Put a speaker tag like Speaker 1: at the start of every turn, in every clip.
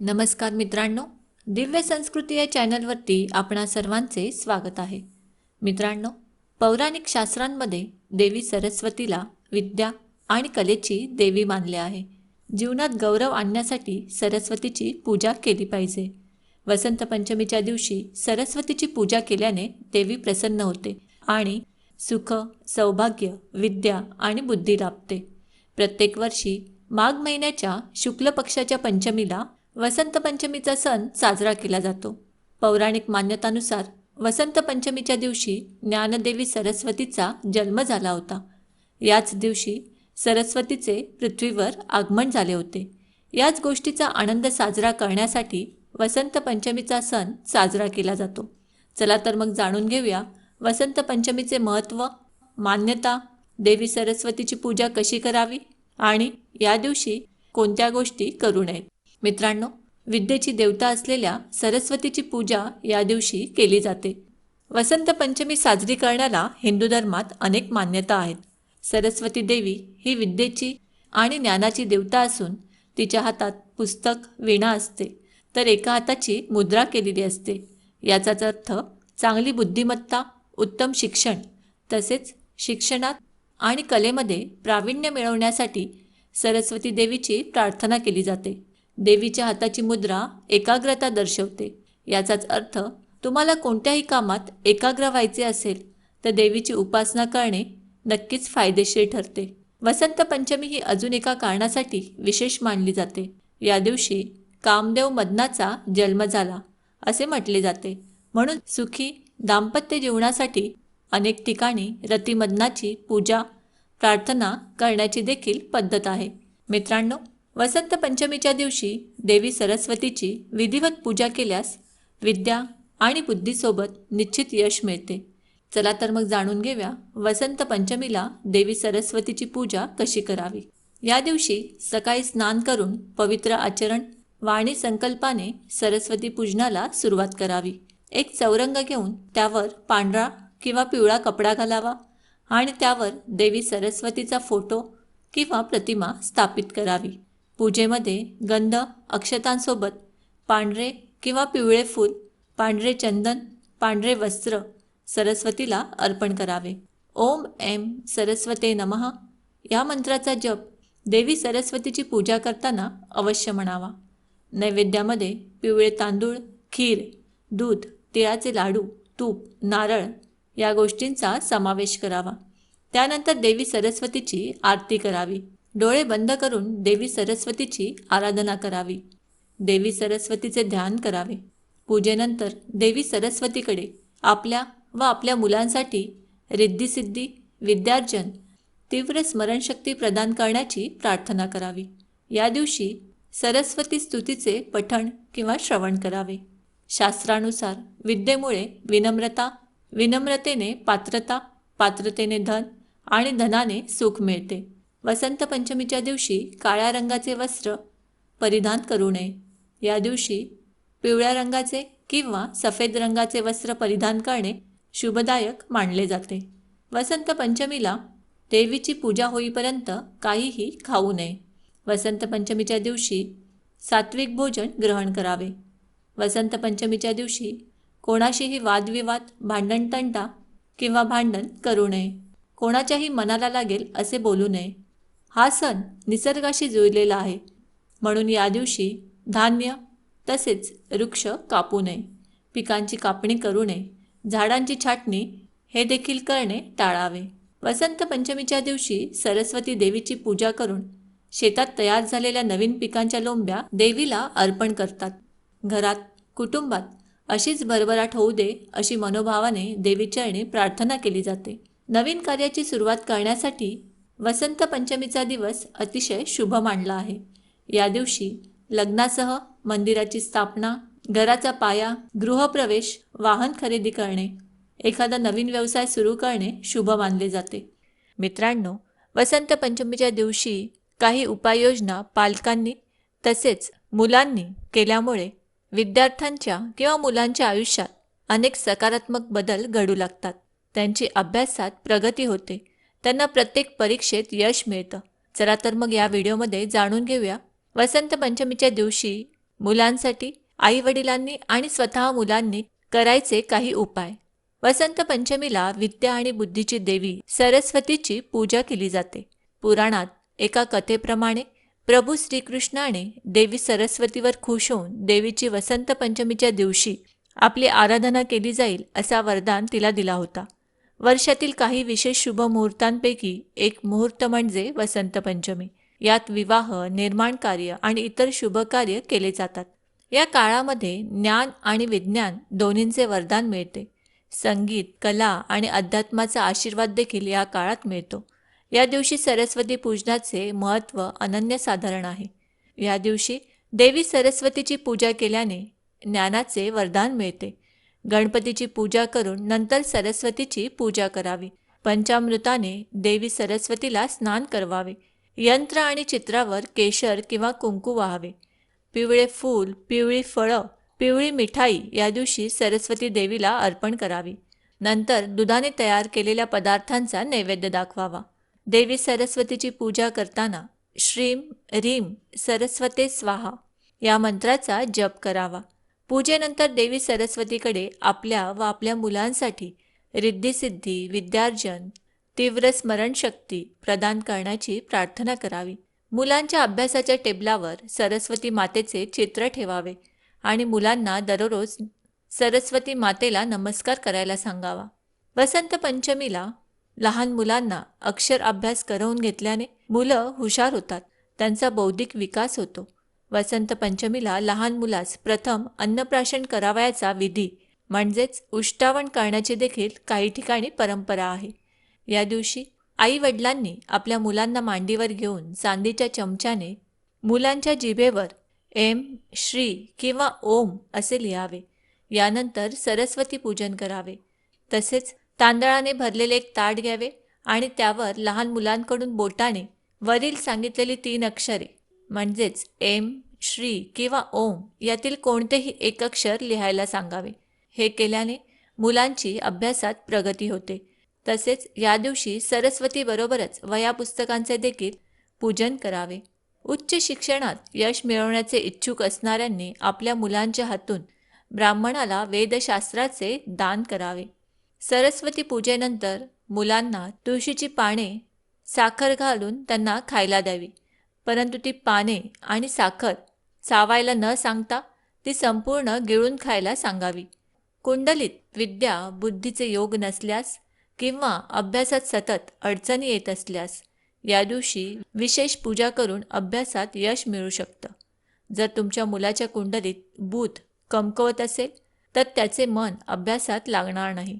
Speaker 1: नमस्कार मित्रांनो दिव्य संस्कृती या चॅनलवरती आपणा सर्वांचे स्वागत आहे. मित्रांनो पौराणिक शास्त्रांमध्ये देवी सरस्वतीला विद्या आणि कलेची देवी मानले आहे. जीवनात गौरव आणण्यासाठी सरस्वतीची पूजा केली पाहिजे. वसंत पंचमीच्या दिवशी सरस्वतीची पूजा केल्याने देवी प्रसन्न होते आणि सुख सौभाग्य विद्या आणि बुद्धी लाभते. प्रत्येक वर्षी माघ महिन्याच्या शुक्ल पक्षाच्या पंचमीला वसंत पंचमीचा सण साजरा केला जातो. पौराणिक मान्यतानुसार वसंत पंचमीच्या दिवशी ज्ञानदेवी सरस्वतीचा जन्म झाला होता. याच दिवशी सरस्वतीचे पृथ्वीवर आगमन झाले होते. याच गोष्टीचा आनंद साजरा करण्यासाठी वसंत पंचमीचा सण साजरा केला जातो. चला तर मग जाणून घेऊया वसंत पंचमीचे महत्त्व मान्यता देवी सरस्वतीची पूजा कशी करावी आणि या दिवशी कोणत्या गोष्टी करू नयेत. मित्रांनो विद्येची देवता असलेल्या सरस्वतीची पूजा या दिवशी केली जाते. वसंत पंचमी साजरी करण्याला हिंदू धर्मात अनेक मान्यता आहेत. सरस्वती देवी ही विद्येची आणि ज्ञानाची देवता असून तिच्या हातात पुस्तक वीणा असते तर एका हाताची मुद्रा केलेली असते. याचाच अर्थ चांगली बुद्धिमत्ता उत्तम शिक्षण तसेच शिक्षणात आणि कलेमध्ये प्रावीण्य मिळवण्यासाठी सरस्वती देवीची प्रार्थना केली जाते. देवीच्या हाताची मुद्रा एकाग्रता दर्शवते. याचाच अर्थ तुम्हाला कोणत्याही कामात एकाग्र व्हायचे असेल तर देवीची उपासना करणे नक्कीच फायदेशीर ठरते. वसंत पंचमी ही अजून एका कारणासाठी विशेष मानली जाते. या दिवशी कामदेव मदनाचा जन्म झाला असे म्हटले जाते. म्हणून सुखी दाम्पत्य जीवनासाठी अनेक ठिकाणी रतिमदनाची पूजा प्रार्थना करण्याची देखील पद्धत आहे. मित्रांनो वसंत पंचमीच्या दिवशी देवी सरस्वतीची विधिवत पूजा केल्यास विद्या आणि बुद्धीसोबत निश्चित यश मिळते. चला तर मग जाणून घेऊया वसंत पंचमीला देवी सरस्वतीची पूजा कशी करावी. या दिवशी सकाळी स्नान करून पवित्र आचरण वाणी संकल्पाने सरस्वती पूजनाला सुरुवात करावी. एक चौरंग घेऊन त्यावर पांढरा किंवा पिवळा कपडा घालावा आणि त्यावर देवी सरस्वतीचा फोटो किंवा प्रतिमा स्थापित करावी. पूजेमध्ये गंध अक्षतांसोबत पांढरे किंवा पिवळे फूल पांढरे चंदन पांढरे वस्त्र सरस्वतीला अर्पण करावे. ओम एम सरस्वते नमः. या मंत्राचा जप देवी सरस्वतीची पूजा करताना अवश्य म्हणावा. नैवेद्यामध्ये पिवळे तांदूळ खीर दूध तिळाचे लाडू तूप नारळ या गोष्टींचा समावेश करावा. त्यानंतर देवी सरस्वतीची आरती करावी. डोळे बंद करून देवी सरस्वतीची आराधना करावी. देवी सरस्वतीचे ध्यान करावे. पूजेनंतर देवी सरस्वतीकडे आपल्या व आपल्या मुलांसाठी रिद्धिसिद्धी विद्यार्जन तीव्र स्मरणशक्ती प्रदान करण्याची प्रार्थना करावी. या दिवशी सरस्वती स्तुतीचे पठण किंवा श्रवण करावे. शास्त्रानुसार विद्येमुळे विनम्रता विनम्रतेने पात्रता पात्रतेने धन आणि धनाने सुख मिळते. वसंत पंचमीच्या दिवशी काळ्या रंगाचे वस्त्र परिधान करू नये. या दिवशी पिवळ्या रंगाचे किंवा सफेद रंगाचे वस्त्र परिधान करणे शुभदायक मानले जाते. वसंत पंचमीला देवीची पूजा होईपर्यंत काहीही खाऊ नये. वसंत पंचमीच्या दिवशी सात्विक भोजन ग्रहण करावे. वसंत पंचमीच्या दिवशी कोणाशीही वादविवाद भांडणतंटा किंवा भांडण करू नये. कोणाच्याही मनाला लागेल असे बोलू नये. हा सण निसर्गाशी जुळलेला आहे. म्हणून या दिवशी धान्य तसेच वृक्ष कापू नये. पिकांची कापणी करू नये. झाडांची छाटणी हे देखील करणे टाळावे. वसंत पंचमीच्या दिवशी सरस्वती देवीची पूजा करून शेतात तयार झालेल्या नवीन पिकांच्या लोंब्या देवीला अर्पण करतात. घरात कुटुंबात अशीच भरभराट होऊ दे अशी मनोभावाने देवीचरणी प्रार्थना केली जाते. नवीन कार्याची सुरुवात करण्यासाठी वसंत पंचमीचा दिवस अतिशय शुभ मानला आहे. या दिवशी लग्नासह मंदिराची स्थापना घराचा पाया गृहप्रवेश वाहन खरेदी करणे एखादा नवीन व्यवसाय सुरू करणे शुभ मानले जाते. मित्रांनो वसंत पंचमीच्या दिवशी काही उपाययोजना पालकांनी तसेच मुलांनी केल्यामुळे विद्यार्थ्यांच्या किंवा मुलांच्या आयुष्यात अनेक सकारात्मक बदल घडू लागतात. त्यांची अभ्यासात प्रगती होते. त्यांना प्रत्येक परीक्षेत यश मिळतं. चला तर मग या व्हिडिओमध्ये जाणून घेऊया. वसंत पंचमीच्या दिवशी मुलांसाठी आई वडिलांनी आणि स्वतः मुलांनी करायचे काही उपाय. वसंत पंचमीला विद्या आणि बुद्धीची देवी सरस्वतीची पूजा केली जाते. पुराणात एका कथेप्रमाणे प्रभू श्रीकृष्णाने देवी सरस्वतीवर खुश होऊन देवीची वसंत पंचमीच्या दिवशी आपली आराधना केली जाईल असा वरदान तिला दिला होता. वर्षातील काही विशेष शुभ मुहूर्तांपैकी एक मुहूर्त म्हणजे वसंत पंचमी. यात विवाह निर्माण कार्य आणि इतर शुभ कार्य केले जातात. या काळामध्ये ज्ञान आणि विज्ञान दोन्हींचे वरदान मिळते. संगीत कला आणि अध्यात्माचा आशीर्वाद देखील या काळात मिळतो. या दिवशी सरस्वती पूजनाचे महत्त्व अनन्यसाधारण आहे. या दिवशी देवी सरस्वतीची पूजा केल्याने ज्ञानाचे वरदान मिळते. गणपतीची पूजा करून नंतर सरस्वतीची पूजा करावी. पंचामृताने देवी सरस्वतीला स्नान करवावे. यंत्र आणि चित्रावर केशर किंवा कुंकू वाहावे. पिवळे फूल पिवळी फळं पिवळी मिठाई या दिवशी सरस्वती देवीला अर्पण करावी. नंतर दुधाने तयार केलेल्या पदार्थांचा नैवेद्य दाखवावा. देवी सरस्वतीची पूजा करताना श्रीम रीम सरस्वते स्वाहा या मंत्राचा जप करावा. पूजेनंतर देवी सरस्वतीकडे आपल्या व आपल्या मुलांसाठी रिद्धिसिद्धी विद्यार्जन तीव्र स्मरणशक्ती प्रदान करण्याची प्रार्थना करावी. मुलांच्या अभ्यासाच्या टेबलावर सरस्वती मातेचे चित्र ठेवावे आणि मुलांना दररोज सरस्वती मातेला नमस्कार करायला सांगावा. वसंत पंचमीला लहान मुलांना अक्षर अभ्यास करवून घेतल्याने मुलं हुशार होतात. त्यांचा बौद्धिक विकास होतो. वसंत पंचमीला लहान मुलास प्रथम अन्नप्राशन करावयाचा विधी. म्हणजेच उष्टावण करण्याची देखील काही ठिकाणी परंपरा आहे. या दिवशी आई वडिलांनी आपल्या मुलांना मांडीवर घेऊन चांदीच्या चमच्याने मुलांच्या जिभेवर एम श्री किंवा ओम असे लिहावे. यानंतर सरस्वती पूजन करावे. तसेच तांदळाने भरलेले एक ताट घ्यावे आणि त्यावर लहान मुलांकडून बोटाने वरील सांगितलेली तीन अक्षरे म्हणजेच एम श्री किंवा ओम यातील कोणतेही एक अक्षर लिहायला सांगावे. हे केल्याने मुलांची अभ्यासात प्रगती होते. तसेच या दिवशी सरस्वतीबरोबरच वया पुस्तकांचे देखील पूजन करावे. उच्च शिक्षणात यश मिळवण्याचे इच्छुक असणाऱ्यांनी आपल्या मुलांच्या हातून ब्राह्मणाला वेदशास्त्राचे दान करावे. सरस्वती पूजेनंतर मुलांना तुळशीची पाने साखर घालून त्यांना खायला द्यावी. परंतु ती पाने आणि साखर चावायला न सांगता ती संपूर्ण गिळून खायला सांगावी. कुंडलीत विद्या बुद्धीचे योग नसल्यास किंवा अभ्यासात सतत अडचणी येत असल्यास या दिवशी विशेष पूजा करून अभ्यासात यश मिळू शकतं. जर तुमच्या मुलाच्या कुंडलीत बुध कमकवत असेल तर त्याचे मन अभ्यासात लागणार नाही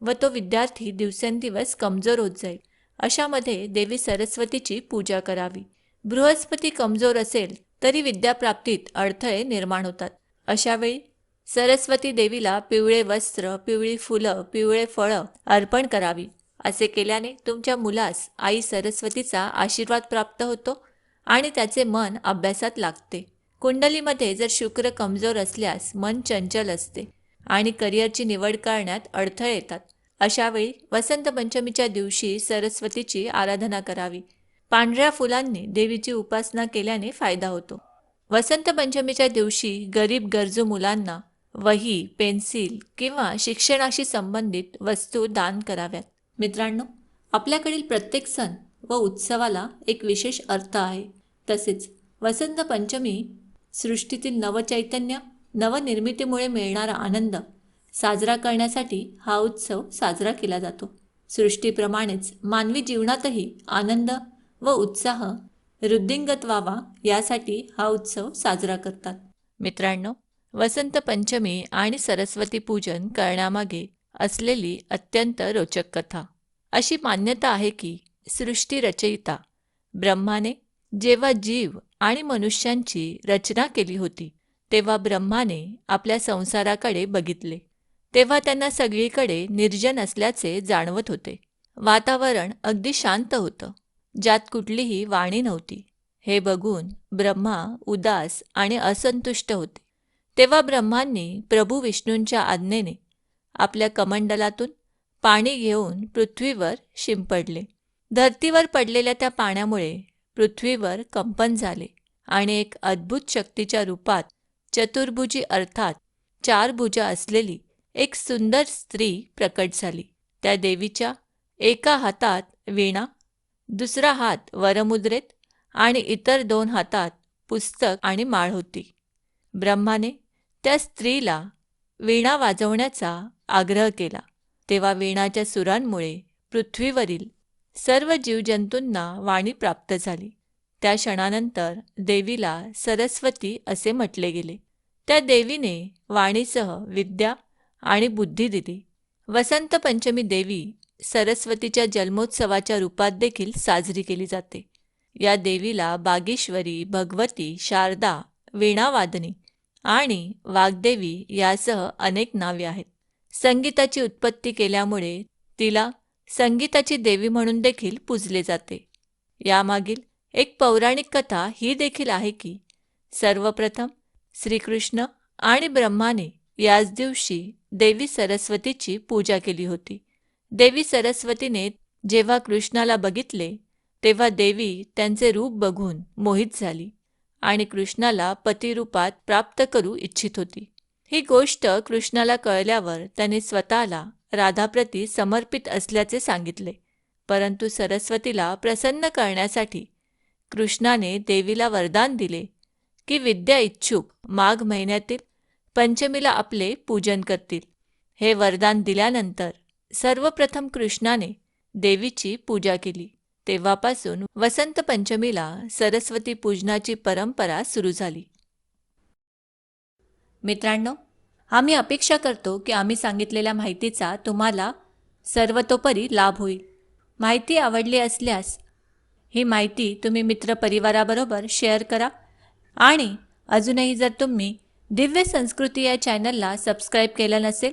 Speaker 1: व तो विद्यार्थी दिवसेंदिवस कमजोर होत जाईल. अशामध्ये देवी सरस्वतीची पूजा करावी. बृहस्पती कमजोर असेल तरी विद्याप्राप्तीत अडथळे निर्माण होतात. अशावेळी सरस्वती देवीला पिवळे वस्त्र पिवळी फुलं पिवळे फळं अर्पण करावी. असे केल्याने तुमच्या मुलास आई सरस्वतीचा आशीर्वाद प्राप्त होतो आणि त्याचे मन अभ्यासात लागते. कुंडलीमध्ये जर शुक्र कमजोर असल्यास मन चंचल असते आणि करिअरची निवड करण्यात अडथळे येतात. अशावेळी वसंत पंचमीच्या दिवशी सरस्वतीची आराधना करावी. पांढऱ्या फुलांनी देवीची उपासना केल्याने फायदा होतो. वसंत पंचमीच्या दिवशी गरीब गरजू मुलांना वही पेन्सिल किंवा शिक्षणाशी संबंधित वस्तू दान कराव्यात. मित्रांनो आपल्याकडील प्रत्येक सण व उत्सवाला एक विशेष अर्थ आहे. तसेच वसंत पंचमी सृष्टीतील नवचैतन्य नवनिर्मितीमुळे मिळणारा आनंद साजरा करण्यासाठी हा उत्सव साजरा केला जातो. सृष्टीप्रमाणेच मानवी जीवनातही आनंद व उत्साह वृद्धिंगत व्हावा यासाठी हा उत्सव साजरा करतात. मित्रांनो वसंत पंचमी आणि सरस्वती पूजन करण्यामागे असलेली अत्यंत रोचक कथा. अशी मान्यता आहे की सृष्टी रचयिता ब्रह्माने जेव्हा जीव आणि मनुष्यांची रचना केली होती तेव्हा ब्रह्माने आपल्या संसाराकडे बघितले. तेव्हा त्यांना सगळीकडे निर्जन असल्याचे जाणवत होते. वातावरण अगदी शांत होतं. ज्यात कुठलीही वाणी नव्हती. हे बघून ब्रह्मा उदास आणि असंतुष्ट होते. तेव्हा ब्रह्मांनी प्रभू विष्णूंच्या आज्ञेने आपल्या कमंडलातून पाणी घेऊन पृथ्वीवर शिंपडले. धरतीवर पडलेल्या त्या पाण्यामुळे पृथ्वीवर कंपन झाले आणि एक अद्भुत शक्तीच्या रूपात चतुर्भुजी अर्थात चार भुजा असलेली एक सुंदर स्त्री प्रकट झाली. त्या देवीच्या एका हातात वीणा दुसरा हात वरमुद्रेत आणि इतर दोन हातात पुस्तक आणि माळ होती. ब्रह्माने त्या स्त्रीला वीणा वाजवण्याचा आग्रह केला. तेव्हा वीणाच्या सुरांमुळे पृथ्वीवरील सर्व जीवजंतूंना वाणी प्राप्त झाली. त्या क्षणानंतर देवीला सरस्वती असे म्हटले गेले. त्या देवीने वाणीसह विद्या आणि बुद्धी दिली. वसंत पंचमी देवी सरस्वतीच्या जन्मोत्सवाच्या रूपात देखील साजरी केली जाते. या देवीला बागेश्वरी भगवती शारदा वीणावादनी आणि वाग्देवी यासह अनेक नावे आहेत. संगीताची उत्पत्ती केल्यामुळे तिला संगीताची देवी म्हणून देखील पूजले जाते. यामागील एक पौराणिक कथा ही देखील आहे की सर्वप्रथम श्रीकृष्ण आणि ब्रह्माने याच दिवशी देवी सरस्वतीची पूजा केली होती. देवी सरस्वतीने जेव्हा कृष्णाला बघितले तेव्हा देवी त्यांचे रूप बघून मोहित झाली आणि कृष्णाला पतिरूपात प्राप्त करू इच्छित होती. ही गोष्ट कृष्णाला कळल्यावर त्याने स्वतःला राधाप्रती समर्पित असल्याचे सांगितले. परंतु सरस्वतीला प्रसन्न करण्यासाठी कृष्णाने देवीला वरदान दिले की विद्या इच्छुक माघ महिन्यातील पंचमीला आपले पूजन करतील. हे वरदान दिल्यानंतर सर्वप्रथम कृष्णाने देवीची पूजा केली. तेव्हापासून वसंत पंचमीला सरस्वती पूजनाची परंपरा सुरू झाली. मित्रांनो आम्ही अपेक्षा करतो की आम्ही सांगितलेल्या माहितीचा तुम्हाला सर्वतोपरी लाभ होईल. माहिती आवडली असल्यास ही माहिती तुम्ही मित्रपरिवाराबरोबर शेअर करा आणि अजूनही जर तुम्ही दिव्य संस्कृती या चॅनलला सबस्क्राईब केलं नसेल